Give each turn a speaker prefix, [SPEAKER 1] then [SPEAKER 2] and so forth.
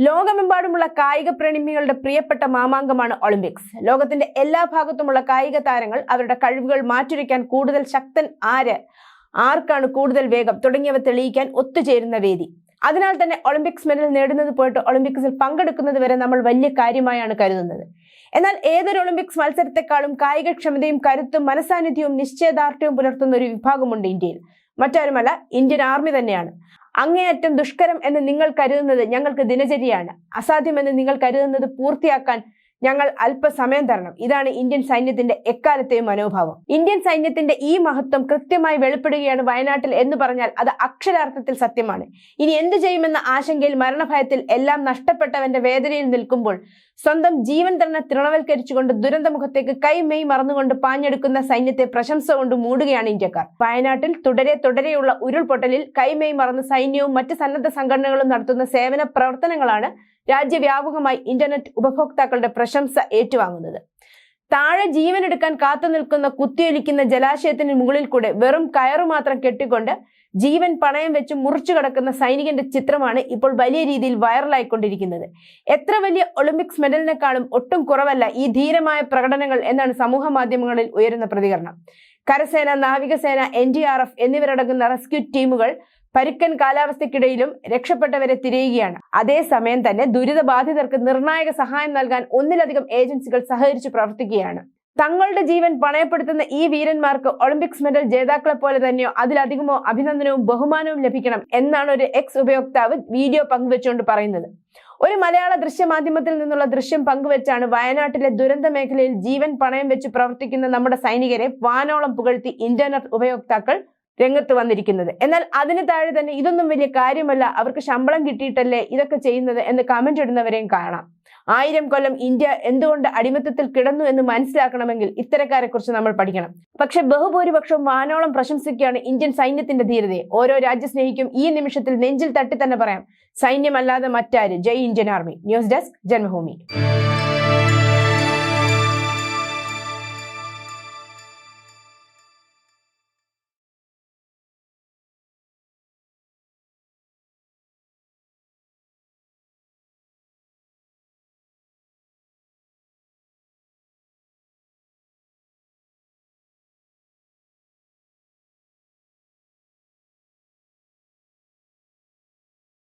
[SPEAKER 1] ലോകമെമ്പാടുമുള്ള കായിക പ്രേമികളുടെ പ്രിയപ്പെട്ട മാമാങ്കമാണ് ഒളിമ്പിക്സ്. ലോകത്തിന്റെ എല്ലാ ഭാഗത്തുമുള്ള കായിക താരങ്ങൾ അവരുടെ കഴിവുകൾ മാറ്റുരയ്ക്കാൻ കൂടുതൽ ശക്തൻ ആര്? ആർക്കാണ് കൂടുതൽ വേഗം തുടങ്ങിയവ തെളിയിക്കാൻ ഒത്തുചേരുന്ന വേദി. അതിനാൽ തന്നെ ഒളിമ്പിക്സ് മെഡൽ നേടുന്നത് പോയിട്ട് ഒളിമ്പിക്സിൽ പങ്കെടുക്കുന്നത് വരെ നമ്മൾ വലിയ കാര്യമായാണ് കരുതുന്നത്. എന്നാൽ ഏതൊരു ഒളിമ്പിക്സ് മത്സരത്തെക്കാളും കായികക്ഷമതയും കരുത്തും മനസാന്നിധ്യവും നിശ്ചയദാർഢ്യവും പുലർത്തുന്ന ഒരു വിഭാഗമുണ്ട് ഇന്ത്യയിൽ. മറ്റാരുമല്ല ഇന്ത്യൻ ആർമി തന്നെയാണ്. അങ്ങേയറ്റം ദുഷ്കരം എന്ന് നിങ്ങൾ കരുതുന്നത് ഞങ്ങൾക്ക് ദിനചര്യയാണ്. അസാധ്യമെന്ന് നിങ്ങൾ കരുതുന്നത് പൂർത്തിയാക്കാൻ ഞങ്ങൾ അല്പസമയം തരണം. ഇതാണ് ഇന്ത്യൻ സൈന്യത്തിന്റെ എക്കാലത്തെയും മനോഭാവം. ഇന്ത്യൻ സൈന്യത്തിന്റെ ഈ മഹത്വം കൃത്യമായി വെളിപ്പെടുകയാണ് വയനാട്ടിൽ എന്ന് പറഞ്ഞാൽ അത് അക്ഷരാർത്ഥത്തിൽ സത്യമാണ്. ഇനി എന്തു ചെയ്യുമെന്ന ആശങ്കയിൽ മരണഭയത്തിൽ എല്ലാം നഷ്ടപ്പെട്ടവന്റെ വേദനയിൽ നിൽക്കുമ്പോൾ സ്വന്തം ജീവൻ തന്നെ തൃണവൽക്കരിച്ചുകൊണ്ട് ദുരന്തമുഖത്തേക്ക് കൈമെയ് മറന്നുകൊണ്ട് പാഞ്ഞെടുക്കുന്ന സൈന്യത്തെ പ്രശംസ കൊണ്ട് മൂടുകയാണ് ഇന്ത്യക്കാർ. വയനാട്ടിൽ തുടരെ തുടരെയുള്ള ഉരുൾപൊട്ടലിൽ കൈമെയ് മറന്ന് സൈന്യവും മറ്റ് സന്നദ്ധ സംഘടനകളും നടത്തുന്ന സേവന പ്രവർത്തനങ്ങളാണ് രാജ്യവ്യാപകമായി ഇന്റർനെറ്റ് ഉപഭോക്താക്കളുടെ പ്രശംസ ഏറ്റുവാങ്ങുന്നത്. താഴെ ജീവനെടുക്കാൻ കാത്തു നിൽക്കുന്ന കുത്തിയൊലിക്കുന്ന ജലാശയത്തിന് മുകളിൽ കൂടെ വെറും കയറു മാത്രം കെട്ടിക്കൊണ്ട് ജീവൻ പണയം വെച്ച് മുറിച്ചു കിടക്കുന്ന സൈനികന്റെ ചിത്രമാണ് ഇപ്പോൾ വലിയ രീതിയിൽ വൈറലായിക്കൊണ്ടിരിക്കുന്നത്. എത്ര വലിയ ഒളിമ്പിക്സ് മെഡലിനെക്കാളും ഒട്ടും കുറവല്ല ഈ ധീരമായ പ്രകടനങ്ങൾ എന്നാണ് സമൂഹ മാധ്യമങ്ങളിൽ ഉയരുന്ന പ്രതികരണം. കരസേന നാവികസേന എൻ ഡി ആർ എഫ് എന്നിവരടങ്ങുന്ന റെസ്ക്യൂ ടീമുകൾ പരുക്കൻ കാലാവസ്ഥയ്ക്കിടയിലും രക്ഷപ്പെട്ടവരെ തിരയുകയാണ്. അതേസമയം തന്നെ ദുരിതബാധിതർക്ക് നിർണായക സഹായം നൽകാൻ ഒന്നിലധികം ഏജൻസികൾ സഹകരിച്ച് പ്രവർത്തിക്കുകയാണ്. തങ്ങളുടെ ജീവൻ പണയപ്പെടുത്തുന്ന ഈ വീരന്മാർക്ക് ഒളിമ്പിക്സ് മെഡൽ ജേതാക്കളെ പോലെ തന്നെയോ അതിലധികമോ അഭിനന്ദനവും ബഹുമാനവും ലഭിക്കണം എന്നാണ് ഒരു എക്സ് ഉപയോക്താവ് വീഡിയോ പങ്കുവെച്ചുകൊണ്ട് പറയുന്നത്. ഒരു മലയാള ദൃശ്യമാധ്യമത്തിൽ നിന്നുള്ള ദൃശ്യം പങ്കുവെച്ചാണ് വയനാട്ടിലെ ദുരന്ത മേഖലയിൽ ജീവൻ പണയം വെച്ച് പ്രവർത്തിക്കുന്ന നമ്മുടെ സൈനികരെ വാനോളം പുകഴ്ത്തി ഇന്റർനെറ്റ് ഉപയോക്താക്കൾ രംഗത്ത് വന്നിരിക്കുന്നത്. എന്നാൽ അതിന് താഴെ തന്നെ ഇതൊന്നും വലിയ കാര്യമല്ല. അവർക്ക് ശമ്പളം കിട്ടിയിട്ടല്ലേ ഇതൊക്കെ ചെയ്യുന്നത് എന്ന് കമന്റ് ഇടുന്നവരെയും കാണാം. ആയിരം കൊല്ലം ഇന്ത്യ എന്തുകൊണ്ട് അടിമത്തത്തിൽ കിടന്നു എന്ന് മനസ്സിലാക്കണമെങ്കിൽ ഇത്തരക്കാരെ കുറിച്ച് നമ്മൾ പഠിക്കണം. പക്ഷെ ബഹുഭൂരിപക്ഷം വാനോളം പ്രശംസിക്കുകയാണ് ഇന്ത്യൻ സൈന്യത്തിന്റെ ധീരതയെ. ഓരോ രാജ്യസ്നേഹിക്കും ഈ നിമിഷത്തിൽ നെഞ്ചിൽ തട്ടി തന്നെ പറയാം. സൈന്യമല്ലാതെ മറ്റാര്? ജയ് Indian army. News desk Janmabhumi.